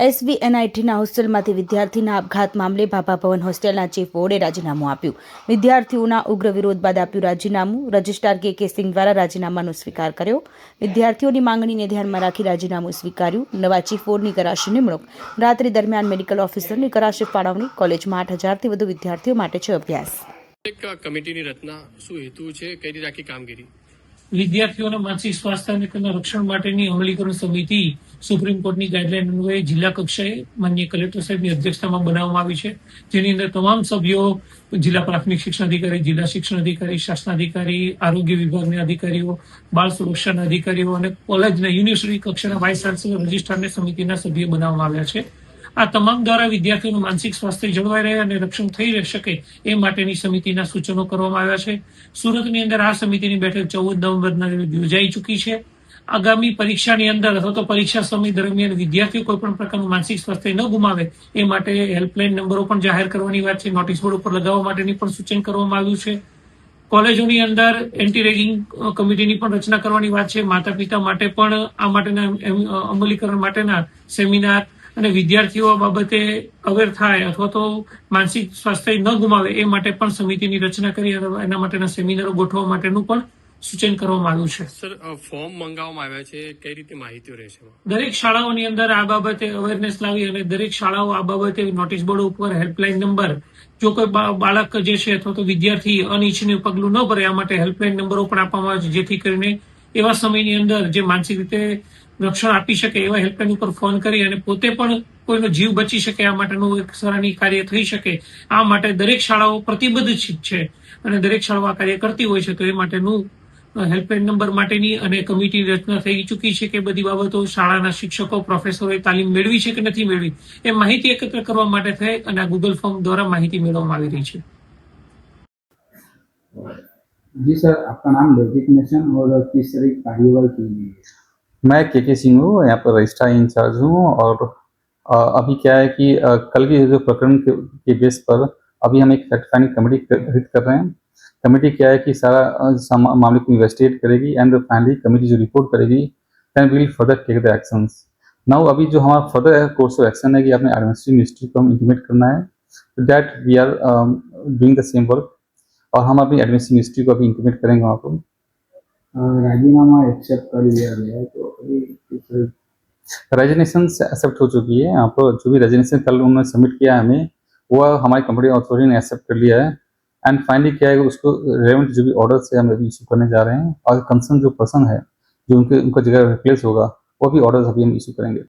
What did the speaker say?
SV એનઆઈટીના હોસ્ટેલમાંથી વિદ્યાર્થીના આપઘાત મામલે ભાભા ભવન હોસ્ટેલના ચીફ બોર્ડે રાજીનામું આપ્યું. વિદ્યાર્થીઓના ઉગ્ર વિરોધ બાદ આપ્યું રાજીનામું. રજિસ્ટ્રાર કે કે સિંહ દ્વારા રાજીનામાનો સ્વીકાર કર્યો. વિદ્યાર્થીઓની માંગણીને ધ્યાનમાં રાખી રાજીનામું સ્વીકાર્યું. નવા ચીફ બોર્ડની કરાશે નિમણૂક. રાત્રિ દરમિયાન મેડિકલ ઓફિસરની કરાશે ફાળવણી. કોલેજમાં આઠ હજારથી વધુ વિદ્યાર્થીઓ માટે છે અભ્યાસ. કમિટીની રચના શું હેતુ છે? કઈ રીતે આખી કામગીરી? વિદ્યાર્થીઓના માનસિક સ્વાસ્થ્ય અને તેના રક્ષણ માટેની અમલીકરણ સમિતિ સુપ્રીમ કોર્ટની ગાઈડલાઈન અન્વયે જિલ્લા કક્ષાએ માન્ય કલેક્ટર સાહેબની અધ્યક્ષતામાં બનાવવામાં આવી છે. જેની અંદર તમામ સભ્યો, જિલ્લા પ્રાથમિક શિક્ષણ અધિકારી, જિલ્લા શિક્ષણ અધિકારી શાસનાધિકારી આરોગ્ય વિભાગના અધિકારીઓ, બાળ સુરક્ષાના અધિકારીઓ અને કોલેજના યુનિવર્સિટી કક્ષાના વાઇસ ચાન્સેલર રજિસ્ટ્રારને સમિતિના સભ્ય બનાવવામાં આવ્યા છે. આ તમામ દ્વારા વિદ્યાર્થીઓનું માનસિક સ્વાસ્થ્ય જળવાઈ રહે અને રક્ષણ થઈ શકે એ માટેની સમિતિના સૂચનો કરવામાં આવ્યા છે. સુરતની અંદર આ સમિતિની બેઠક ચૌદ નવેમ્બરના યોજાઈ ચૂકી છે. આગામી પરીક્ષાની અંદર અથવા તો પરીક્ષા સમય દરમિયાન વિદ્યાર્થીઓ કોઈ પણ પ્રકારનું માનસિક સ્વાસ્થ્ય ન ગુમાવે એ માટે હેલ્પલાઇન નંબરો પણ જાહેર કરવાની વાત છે. નોટિસ બોર્ડ ઉપર લગાવવા માટેની પણ સૂચન કરવામાં આવ્યું છે. કોલેજોની અંદર એન્ટી રેગિંગ કમિટીની પણ રચના કરવાની વાત છે. માતા પિતા માટે પણ આ માટેના અમલીકરણ માટેના સેમિનાર અને વિદ્યાર્થીઓ આ બાબતે અવેર થાય અથવા તો માનસિક સ્વાસ્થ્ય ન ગુમાવે એ માટે પણ સમિતિની રચના કરી એના માટેના સેમિનારો ગોઠવવા માટેનું પણ સૂચન કરવામાં આવ્યું છે. સર ફોર્મ મંગાવવામાં આવ્યા છે કઈ રીતે માહિતી રહેશે દરેક શાળાઓની અંદર આ બાબતે અવેરનેસ લાવી અને દરેક શાળાઓ આ બાબતે નોટિસ બોર્ડ ઉપર હેલ્પલાઇન નંબર જો કોઈ બાળક જે છે અથવા તો વિદ્યાર્થી અનિચ્છનીય પગલું ન ભરે આ માટે હેલ્પલાઇન નંબરો પણ આપવામાં આવે છે જેથી કરીને એવા સમયની અંદર જે માનસિક રીતે રક્ષણ આપી શકે એવા હેલ્પલાઇન ઉપર ફોન કરી અને પોતે પણ કોઈનો જીવ બચી શકે આ માટેનું એક સરાહનીય કાર્ય થઈ શકે, આ માટે દરેક શાળાઓ પ્રતિબદ્ધ છે અને દરેક શાળાઓ આ કાર્ય કરતી હોય છે, તો એ માટેનું હેલ્પલાઇન નંબર માટેની અને કમિટીની રચના થઈ ચૂકી છે કે બધી બાબતો શાળાના શિક્ષકો, પ્રોફેસરોએ તાલીમ મેળવી છે કે નથી મેળવી, એ માહિતી એકત્ર કરવા માટે થઈ અને આ ગૂગલ ફોર્મ દ્વારા માહિતી મેળવવામાં આવી રહી છે. जी सर आपका नाम डेजिग्नेशन और किस तरह की कार्यवाही की गई मैं के के सिंह हूँ यहाँ पर रजिस्ट्रार इंचार्ज हूँ और अभी क्या है कि कल के जो प्रकरण के, बेस पर अभी हम एक फैक्ट फाइंडिंग कमेटी गठित कर रहे हैं। कमेटी क्या है कि सारा मामले को इन्वेस्टिगेट करेगी एंड फाइनली कमेटी जो रिपोर्ट करेगी then will further take the actions now अभी जो हमारा फर्दर कोर्स ऑफ़ एक्शन है कि अपने एडमिनिस्ट्रेटिव मिनिस्ट्री को हम इंटीमेट करना है that we are doing the same work और हम अपनी एडमिशन हिस्ट्री को अभी इंटीमेट करेंगे वहाँ पर। अ, राजीनामा एक्सेप्ट कर लिया गया है तो अभी रेजिग्नेशन एक्सेप्ट हो चुकी है। यहाँ पर जो भी रेजिग्नेशन कल उन्होंने सबमिट किया है हमें वह हमारी कंपनी अथॉरिटी ने एक्सेप्ट कर लिया है। एंड फाइनली क्या है उसको रेलेवेंट जो भी ऑर्डर है हम अभी इशू करने जा रहे हैं और कंसर्न जो पर्सन है जो उनके उनका जगह रिप्लेस होगा वो भी ऑर्डर अभी हम इशू करेंगे।